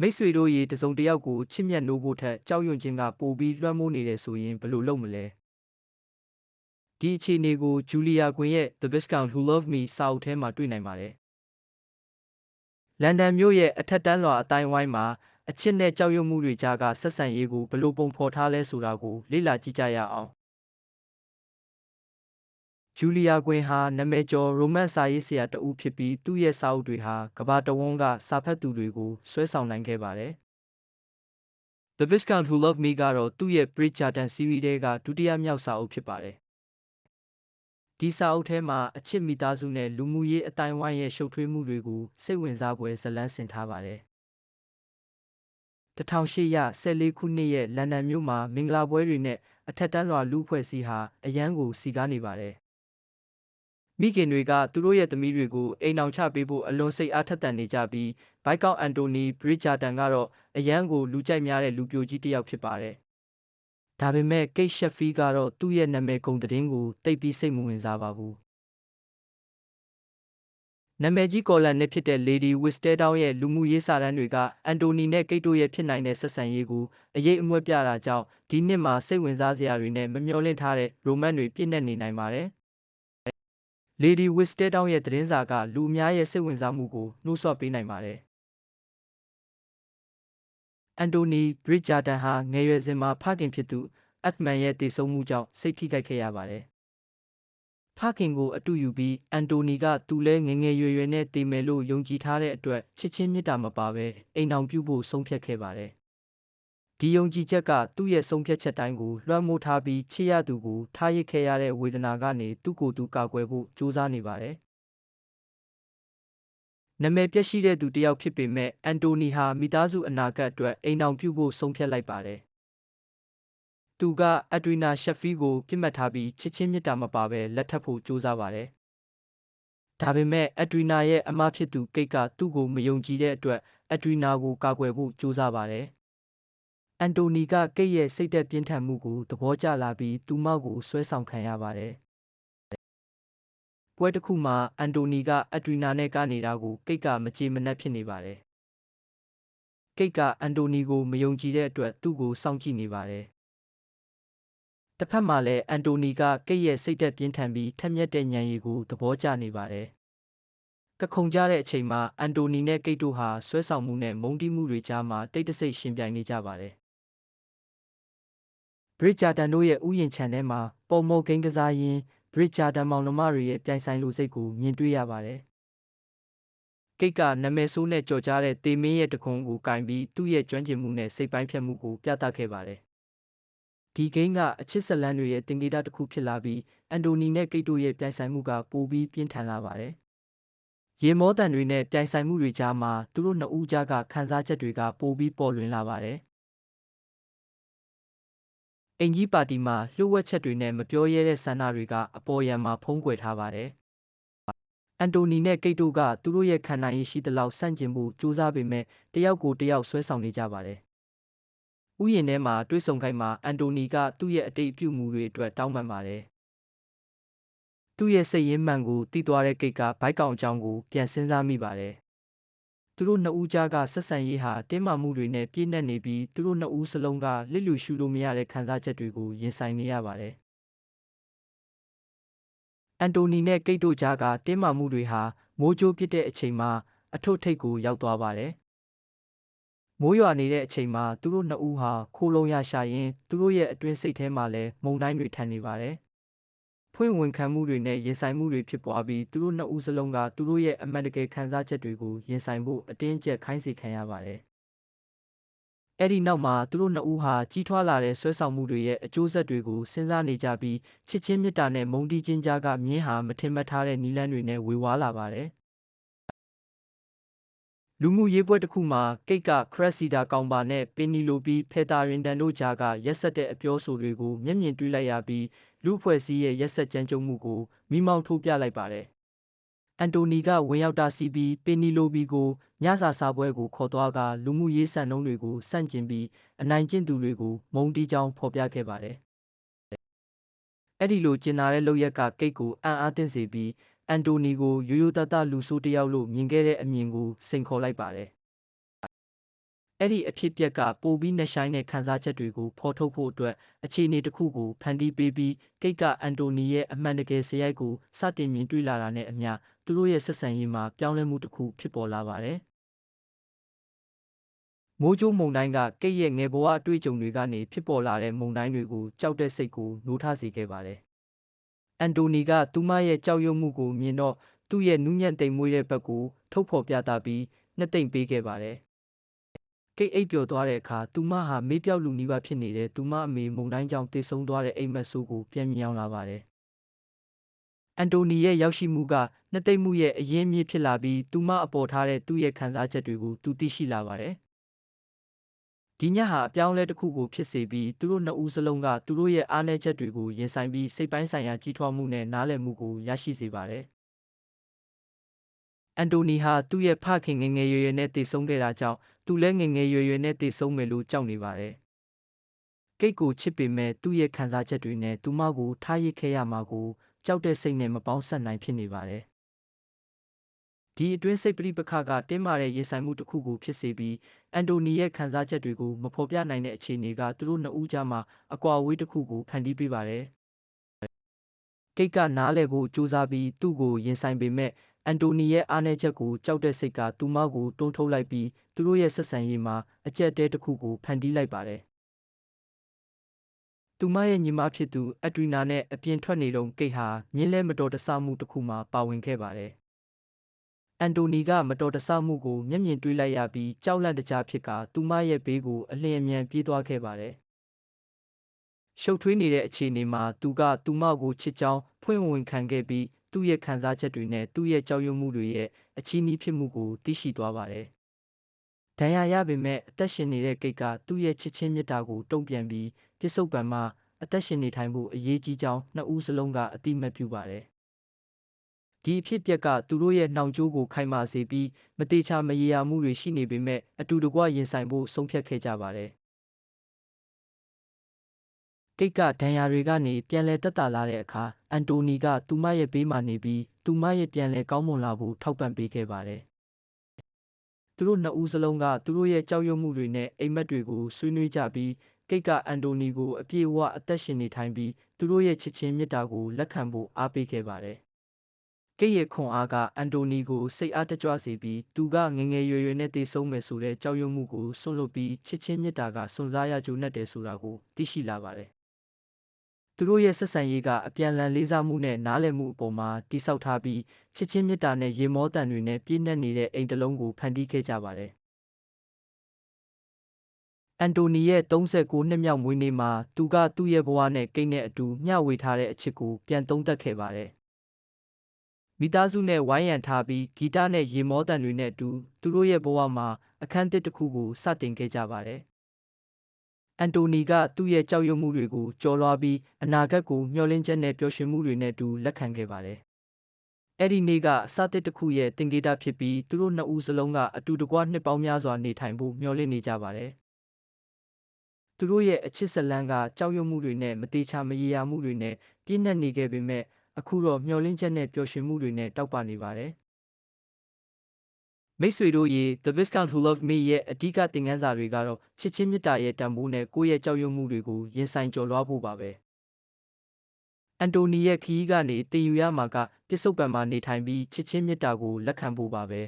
မိတ်ဆွေတို့ရေတစ်စုံတစ်ယောက်ကိုချစ်မြတ်နိုးဖို့ထက်ကြောက်ရွံ့ခြင်းကပိုပြီးလွှမ်းမိုးနေတယ်ဆိုရင်ဘယ်လိုလုပ်မလဲဒီအခြေအနေကိုဂျူလီယာကွင်ရဲ့ The Viscount Who Loved Me စာအုပ်ထဲမှာတွေ့နိုင်ပါတယ်လန်ဒန်မြို့ရဲ့အထက်တန်းလွှာအတိုင်းဝိုင်းမှာအချစ်နဲ့ကြောက်ရွံ့မှုတွေကြားကဆက်ဆံရေးကိုဘယ်လိုပုံဖော်ထားလဲဆိုတာကိုလေ့လာကြည့်ကြရအောင် ဂျူလီယာကွင်ဟာနာမည်ကျော်ရိုမန့်စာရေးဆရာတစ်ဦးဖြစ်ပြီးသူ့ရဲ့စာအုပ်တွေဟာကမ္ဘာတစ်ဝန်းကစာဖတ်သူတွေကိုဆွဲဆောင်နိုင်ခဲ့ပါတယ်။ The Viscount Who Loved Me ကတော့သူ့ရဲ့ Bridgerton series ထဲကဒုတိယမြောက်စာအုပ်ဖြစ်ပါတယ်။ဒီစာအုပ်ထဲမှာအချစ်မိသားစုနဲ့လူမှုရေးအသိုင်းအဝိုင်းရဲ့ရှုပ်ထွေးမှုတွေကိုစိတ်ဝင်စားဖွယ်ဇာတ်လမ်းဆင်ထားပါတယ်။1814ခုနှစ်ရဲ့လန်ဒန်မြို့မှာမင်္ဂလာပွဲတွေနဲ့အထက်တန်းလွှာလူ့အဖွဲ့အစည်းဟာအရမ်းကိုစည်ကားနေပါတယ်။ မိခင်တွေကသူတို့ရဲ့သမီးတွေကိုအိမ်အောင်ချပေးဖို့အလွန်စိတ်အားထက်သန်နေကြပြီးဘိုက်ကောက်အန်တိုနီဘရစ်ဂျာတန်ကတော့အရန်ကိုလူကြိုက်များတဲ့လူပြိုကြီးတစ်ယောက်ဖြစ်ပါတယ်။ဒါပေမဲ့ကိတ်ရှက်ဖီကတော့သူ့ရဲ့နာမည်ကုန်သတင်းကိုတိတ်ပြီးစိတ်မဝင်စားပါဘူး။နာမည်ကြီးကော်လန်နဲ့ဖြစ်တဲ့ Lady Whistledown ရဲ့လူမှုရေးစာတမ်းတွေကအန်တိုနီနဲ့ကိတ်တို့ရဲ့ဖြစ်နိုင်တဲ့ဆက်ဆံရေးကိုအရေးအမွက်ပြတာကြောင့်ဒီနှစ်မှာစိတ်ဝင်စားစရာတွေနဲ့မမျှော်လင့်ထားတဲ့ရိုမန်တွေပြည့်နှက်နေနိုင်ပါတယ်။ Lady Whistledown ရဲ့သတင်းစာကလူအများရဲ့စိတ်ဝင်စားမှုကိုနှိုးဆွပေးနိုင်ပါတယ်။အန်တိုနီဘရစ်ဂျာတန်ဟာငယ်ရွယ်စဉ်မှာဖခင်ဖြစ်သူအက်ဒမန်ရဲ့တည်ဆုံမှုကြောင့်စိတ်ထိခိုက်ခဲ့ရပါတယ်။ဖခင်ကိုအတူယူပြီးအန်တိုနီကသူလဲငငယ်ရွယ်ရွယ်နဲ့တည်မယ်လို့ယုံကြည်ထားတဲ့အတွက်ချစ်ချင်းမေတ္တာမပါဘဲအိမ်အောင်ပြုဖို့ဆုံးဖြတ်ခဲ့ပါတယ် ဒီယုံကြည်ချက်ကသူ့ရဲ့ဆုံးဖြတ်ချက်တိုင်းကိုလွှမ်းမိုးထားပြီးချစ်ရသူကိုထားရစ်ခဲ့ရတဲ့ဝေဒနာကနေသူ့ကိုယ်သူကာကွယ်ဖို့ကြိုးစားနေပါတယ်။နာမည်ပျက်ရှိတဲ့သူတစ်ယောက်ဖြစ်ပေမဲ့အန်တိုနီဟာမိသားစုအနာဂတ်အတွက်အိမ်အောင်ပြုဖို့ဆုံးဖြတ်လိုက်ပါတယ်။သူကအက်ဒရီနာရှက်ဖီကိုပြစ်မှတ်ထားပြီးချစ်ချင်းမေတ္တာမပါဘဲလက်ထပ်ဖို့ကြိုးစားပါတယ်။ဒါပေမဲ့အက်ဒရီနာရဲ့အမဖြစ်သူကိတ်ကသူ့ကိုမယုံကြည်တဲ့အတွက်အက်ဒရီနာကိုကာကွယ်ဖို့ကြိုးစားပါတယ်။ အန်တိုနီကကိတ်ရဲ့စိတ်ဓာတ်ပြင်းထန်မှုကိုသဘောကျလာပြီးသူမကိုဆွဲဆောင်ခံရပါတယ်။ပွဲတစ်ခုမှာအန်တိုနီကအက်ဒရီနာနဲ့ကနေတာကိုကိတ်ကမကြေမနက်ဖြစ်နေပါတယ်။ကိတ်ကအန်တိုနီကိုမယုံကြည်တဲ့အတွက်သူ့ကိုစောင့်ကြည့်နေပါတယ်။တစ်ဖက်မှာလည်းအန်တိုနီကကိတ်ရဲ့စိတ်ဓာတ်ပြင်းထန်ပြီးထက်မြက်တဲ့ဉာဏ်ရည်ကိုသဘောကျနေပါတယ်။ကခုန်ကြတဲ့အချိန်မှာအန်တိုနီနဲ့ကိတ်တို့ဟာဆွဲဆောင်မှုနဲ့မုန်းတီးမှုတွေကြားမှာတိတ်တဆိတ်ရှင်ပြိုင်နေကြပါတယ်။ ဘရစ်ဂျာတန်တို့ရဲ့ဥယျာဉ်ခြံထဲမှာပုံမောကိန်းကစားရင်းဘရစ်ဂျာတန်မောင်နှမတွေရဲ့ပြိုင်ဆိုင်လိုစိတ်ကိုမြင်တွေ့ရပါတယ်။ကိတ်ကနာမည်ဆိုးနဲ့ကြော်ကြားတဲ့တေမင်းရဲ့တခွန်ကိုကင်ပြီးသူ့ရဲ့ကျွမ်းကျင်မှုနဲ့စိတ်ပိုင်းဖြတ်မှုကိုပြသခဲ့ပါတယ်။ဒီဂိမ်းကအချစ်ဇလန်းတွေရဲ့တင်ကေတတစ်ခုဖြစ်လာပြီးအန်တိုနီနဲ့ကိတ်တို့ရဲ့ပြိုင်ဆိုင်မှုကပိုပြီးပြင်းထန်လာပါတယ်။ရေမောတန်တွေနဲ့ပြိုင်ဆိုင်မှုတွေကြားမှာသူတို့နှစ်ဦးကြားကခံစားချက်တွေကပိုပြီးပေါ်လွင်လာပါတယ် အိမ်ကြီးပါတီမှာလျှို့ဝှက်ချက်တွေနဲ့မပြောရဲတဲ့ဆန္ဒတွေကအပေါ်ယံမှာဖုံးကွယ်ထားပါတယ်။အန်တိုနီနဲ့ကိတ်တို့ကသူတို့ရဲ့ခံနိုင်ရည်ရှိသလောက်ဆန့်ကျင်ဖို့ကြိုးစားပေမဲ့တယောက်ကိုတယောက်ဆွဲဆောင်နေကြပါတယ်။ဥယျာဉ်ထဲမှာတွေ့ဆုံခိုင်းမှာအန်တိုနီကသူ့ရဲ့အတိတ်ပြုမှုတွေအတွက်တောင်းပန်ပါတယ်။သူ့ရဲ့စိတ်ရင်းမှန်ကိုတီးသွားတဲ့ကိတ်ကဘိုက်ကောင်အကြောင်းကိုပြန်စဉ်းစားမိပါတယ်။ သူတို့နှစ်ဦးကြားကဆက်ဆံရေးဟာတင်းမာမှုတွေနဲ့ပြည့်နှက်နေပြီးသူတို့နှစ်ဦးစလုံးကလစ်လျူရှုလို့မရတဲ့ခံစားချက်တွေကိုရင်ဆိုင်နေရပါတယ်။အန်တိုနီနဲ့ကိတ်တို့ကြားကတင်းမာမှုတွေဟာမိုးကြိုးပစ်တဲ့အချိန်မှာအထွတ်ထိပ်ကိုရောက်သွားပါတယ်။မိုးရွာနေတဲ့အချိန်မှာသူတို့နှစ်ဦးဟာခိုးလုံးရရှာရင်းသူတို့ရဲ့အတွင်းစိတ်ထဲမှာလည်းမုန်တိုင်းတွေထန်နေပါတယ်။ ဖွင့်ဝန်ခံမှုတွေနဲ့ရင်ဆိုင်မှုတွေဖြစ်ပွားပြီးသူတို့နှစ်ဦးစလုံးကသူတို့ရဲ့အမှန်တကယ်ခံစားချက်တွေကိုရင်ဆိုင်ဖို့အတင်းအကျပ်ခိုင်းစေခံရပါတယ်။အဲ့ဒီနောက်မှာသူတို့နှစ်ဦးဟာကြီးထွားလာတဲ့ဆွဲဆောင်မှုတွေရဲ့အကျိုးဆက်တွေကိုစဉ်းစားနေကြပြီးချစ်ချင်းမေတ္တာနဲ့မုန်းတီးခြင်းကြားကမြင်းဟာမထင်မှတ်ထားတဲ့နီလန်းတွေနဲ့ဝေဝါးလာပါတယ်လူမှုရေးပွဲတစ်ခုမှာကိတ်ကခရက်စီဒါကောင်ပါနဲ့ပင်နီလိုပီဖက်တာရင်တန်တို့ကြားကရက်ဆက်တဲ့အပြောဆိုတွေကိုမျက်မြင်တွေ့လိုက်ရပြီး လူအဖွဲ့အစည်းရဲ့ရက်ဆက်ကြမ်းကြုတ်မှုကိုမိမောင်းထိုးပြလိုက်ပါတယ်။အန်တိုနီကဝင်ရောက်တာစီပြီးပင်နီလိုပီကိုညစာစားပွဲကိုခေါ်သွားကလူမှုရေးစံနှုန်းတွေကိုစန့်ကျင်ပြီးအနိုင်ကျင့်သူတွေကိုမုန်းတီးကြောင်းဖော်ပြခဲ့ပါတယ်။အဲ့ဒီလိုကျင်နာတဲ့လုပ်ရက်ကကိတ်ကိုအံ့အားသင့်စေပြီးအန်တိုနီကိုရိုးရိုးသားသားလူဆိုးတစ်ယောက်လို့မြင်ခဲ့တဲ့အမြင်ကိုစိန်ခေါ်လိုက်ပါတယ် အဲ့ဒီအဖြစ်အပျက်ကပိုပြီးနှဆိုင်တဲ့ခံစားချက်တွေကိုဖော်ထုတ်ဖို့အတွက်အခြေအနေတစ်ခုကိုဖန်တီးပေးပြီးကိတ်ကအန်တိုနီရဲ့အမှန်တကယ်စရိုက်ကိုစတင်မြင်တွေ့လာတာနဲ့အမျှသူတို့ရဲ့ဆက်ဆံရေးမှာပြောင်းလဲမှုတစ်ခုဖြစ်ပေါ်လာပါတယ်။မိုးကြိုးမုန်တိုင်းကကိတ်ရဲ့ငယ်ဘဝအတွေ့အကြုံတွေကနေဖြစ်ပေါ်လာတဲ့မုန်တိုင်းတွေကိုကြောက်တဲ့စိတ်ကိုနိုးထစေခဲ့ပါတယ်။အန်တိုနီကသူမရဲ့ကြောက်ရွံ့မှုကိုမြင်တော့သူ့ရဲ့နူးညံ့သိမ်မွေ့တဲ့ဘက်ကိုထုတ်ဖော်ပြသပြီးနှစ်သိမ့်ပေးခဲ့ပါတယ်။ ကိတ်အိပ်ပျော်သွားတဲ့အခါသူမဟာမေးပြောက်လူနီးပါးဖြစ်နေတဲ့သူမအမေမုန်တိုင်းကြောင့်တေဆုံးသွားတဲ့အိမ်မက်ဆိုးကိုပြန်မြင်အောင်လာပါတယ်။အန်တိုနီရဲ့ရောက်ရှိမှုကနှစ်သိမ့်မှုရဲ့အရင်းအမြစ်ဖြစ်လာပြီးသူမအပေါ်ထားတဲ့သူ့ရဲ့ခံစားချက်တွေကိုသူသိရှိလာပါတယ်။ဒီညဟာအပြောင်းအလဲတစ်ခုကိုဖြစ်စေပြီးသူတို့နှစ်ဦးစလုံးကသူတို့ရဲ့အားနည်းချက်တွေကိုရင်ဆိုင်ပြီးစိတ်ပိုင်းဆိုင်ရာကြီးထွားမှုနဲ့နားလည်မှုကိုရရှိစေပါတယ်။ အန်တိုနီဟာသူ့ရဲ့ဖခင်ငယ်ငယ်ရွယ်ရွယ်နဲ့တည်ဆုံးခဲ့တာကြောင့်သူလည်းငယ်ငယ်ရွယ်ရွယ်နဲ့တည်ဆုံးမယ်လို့ကြောက်နေပါတယ်။ကိတ်ကိုချစ်ပေမဲ့သူ့ရဲ့ခံစားချက်တွေနဲ့သူမကိုထားရစ်ခဲ့ရမှာကိုကြောက်တဲ့စိတ်နဲ့မပေါင်းဆက်နိုင်ဖြစ်နေပါတယ်။ဒီအတွင်းစိတ်ပရိပခကတင်းမာတဲ့ရေဆိုင်မှုတစ်ခုကိုဖြစ်စေပြီးအန်တိုနီရဲ့ခံစားချက်တွေကိုမဖော်ပြနိုင်တဲ့အခြေအနေကသူတို့နှစ်ဦးကြားမှာအကွာအဝေးတစ်ခုကိုဖန်တီးပေးပါတယ်။ကိတ်ကနားလည်ဖို့ကြိုးစားပြီးသူ့ကိုရင်ဆိုင်ပေမဲ့ အန်တိုနီရဲ့အားနည်းချက်ကိုကြောက်တဲ့စိတ်ကသူမကိုတွန်းထုတ်လိုက်ပြီးသူတို့ရဲ့ဆက်ဆံရေးမှာအကျက်တဲတစ်ခုကိုဖန်တီးလိုက်ပါတယ်။သူမရဲ့ညီမဖြစ်သူအက်ဒရီနာနဲ့အပြင်ထွက်နေတုန်းကိတ်ဟာမြင်းလဲမတော်တဆမှုတစ်ခုမှာပါဝင်ခဲ့ပါတယ်။အန်တိုနီကမတော်တဆမှုကိုမျက်မြင်တွေ့လိုက်ရပြီးကြောက်လန့်တကြားဖြစ်ကာသူမရဲ့ဘေးကိုအလျင်အမြန်ပြေးသွားခဲ့ပါတယ်။ရှုပ်ထွေးနေတဲ့အခြေအနေမှာသူကသူမကိုချစ်ကြောင်းဖွင့်ဝင်ခံခဲ့ပြီး သူ့ရဲ့ခံစားချက်တွေနဲ့သူ့ရဲ့ကြောက်ရွံ့မှုတွေရဲ့အချီးနှီးဖြစ်မှုကိုသိရှိသွားပါတယ်။ဒဏ်ရာရပေမဲ့အသက်ရှင်နေတဲ့ကိတ်ကသူ့ရဲ့ချစ်ချင်းမြတ်တာကိုတုံ့ပြန်ပြီးပြစ္ဆုတ်ပံမှာအသက်ရှင်နေထိုင်ဖို့အရေးကြီးကြောင်းနှစ်ဦးစလုံးကအတိမတ်ပြုပါတယ်။ဒီအဖြစ်ပြက်ကသူတို့ရဲ့နှောင်ကြိုးကိုခိုင်မာစေပြီးမတေချာမရေရာမှုတွေရှိနေပေမဲ့အတူတကွရင်ဆိုင်ဖို့ဆုံးဖြတ်ခဲ့ကြပါတယ် ကိတ်ကဒဏ်ရာတွေကနေပြန်လည်သက်သာလာတဲ့အခါအန်တိုနီကသူမရဲ့ဘေးမှာနေပြီးသူမရဲ့ပြန်လည်ကောင်းမွန်လာဖို့ထောက်ပံ့ပေးခဲ့ပါတယ်။သူတို့နှစ်ဦးစလုံးကသူတို့ရဲ့ကြောက်ရွံ့မှုတွေနဲ့အိမ်မက်တွေကိုဆွေးနွေးကြပြီးကိတ်ကအန်တိုနီကိုအပြည့်အဝအသက်ရှင်နေထိုင်ပြီးသူတို့ရဲ့ချစ်ချင်းမေတ္တာကိုလက်ခံဖို့အားပေးခဲ့ပါတယ်။ကိတ်ရဲ့ခွန်အားကအန်တိုနီကိုစိတ်အားတကြွစေပြီးသူကငငယ်ရွယ်ရွယ်နဲ့တည်ဆုံးမယ်ဆိုတဲ့ကြောက်ရွံ့မှုကိုဆွန့်လွတ်ပြီးချစ်ချင်းမေတ္တာကစွန့်စားရကြိုးနဲ့တယ်ဆိုတာကိုသိရှိလာပါတယ် သူတို့ရဲ့ဆက်ဆံရေးကအပြန်အလှန်လေးစားမှုနဲ့နားလည်မှုအပေါ်မှာတည်ဆောက်ထားပြီးချစ်ချင်းမေတ္တာနဲ့ရေမောတန်တွေနဲ့ပြည့်နှက်နေတဲ့အိမ်တစ်လုံးကိုဖန်တီးခဲ့ကြပါတယ်။အန်တိုနီရဲ့39နှစ်မြောက်မွေးနေ့မှာသူကသူ့ရဲ့ဘဝနဲ့ကိန်းနဲ့အတူမျှဝေထားတဲ့အချစ်ကိုပြန်သုံးသပ်ခဲ့ပါတယ်။မိသားစုနဲ့ဝိုင်းရံထားပြီးဂီတနဲ့ရေမောတန်တွေနဲ့အတူသူတို့ရဲ့ဘဝမှာအခန်းသစ်တစ်ခုကိုစတင်ခဲ့ကြပါတယ်။ အန်တိုနီကသူ့ရဲ့ကြောက်ရွံ့မှုတွေကိုကျော်လွှားပြီးအနာဂတ်ကိုမျှော်လင့်ချက်နဲ့ပျော်ရွှင်မှုတွေနဲ့အတူလက်ခံခဲ့ပါတယ်။အဲ့ဒီနေ့ကအစတစ်တစ်ခုရဲ့သင်္ကေတဖြစ်ပြီးသူတို့နှစ်ဦးစလုံးကအတူတကွနှစ်ပေါင်းများစွာနေထိုင်ဖို့မျှော်လင့်နေကြပါတယ်။သူတို့ရဲ့အချစ်ဇလန်းကကြောက်ရွံ့မှုတွေနဲ့မတေချာမရေရာမှုတွေနဲ့ပြည့်နှက်နေခဲ့ပေမဲ့အခုတော့မျှော်လင့်ချက်နဲ့ပျော်ရွှင်မှုတွေနဲ့တောက်ပနေပါတယ်။ မိတ်ဆွေတို့ရေ The Viscount Who Loved Me ရဲ့အဓိကသင်ခန်းစာတွေကတော့ချစ်ချင်းမေတ္တာရဲ့တန်ဖိုးနဲ့ကိုယ့်ရဲ့ကြောက်ရွံ့မှုတွေကိုရင်ဆိုင်ကျော်လွှားဖို့ပါပဲ။အန်တိုနီရဲ့ခရီးကနေတည်ယူရမှာကပြစ္ဆုတ်ပံမှာနေထိုင်ပြီးချစ်ချင်းမေတ္တာကိုလက်ခံဖို့ပါပဲ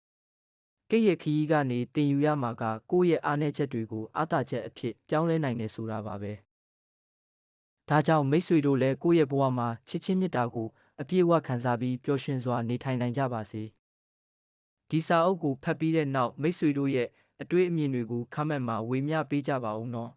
။ကိတ်ရဲ့ခရီးကနေတည်ယူရမှာကကိုယ့်ရဲ့အားနည်းချက်တွေကိုအားသာချက်အဖြစ်ပြောင်းလဲနိုင်တယ်ဆိုတာပါပဲ။ဒါကြောင့်မိတ်ဆွေတို့လည်းကိုယ့်ရဲ့ဘဝမှာချစ်ချင်းမေတ္တာကိုအပြည့်အဝခံစားပြီးပျော်ရွှင်စွာနေထိုင်နိုင်ကြပါစေ။ ဒီစာအုပ်ကိုဖတ်ပြီးတဲ့နောက်မိတ်ဆွေတို့ရဲ့အတွေ့အမြင်တွေကို comment မှာဝေမျှပေးကြပါဦးနော်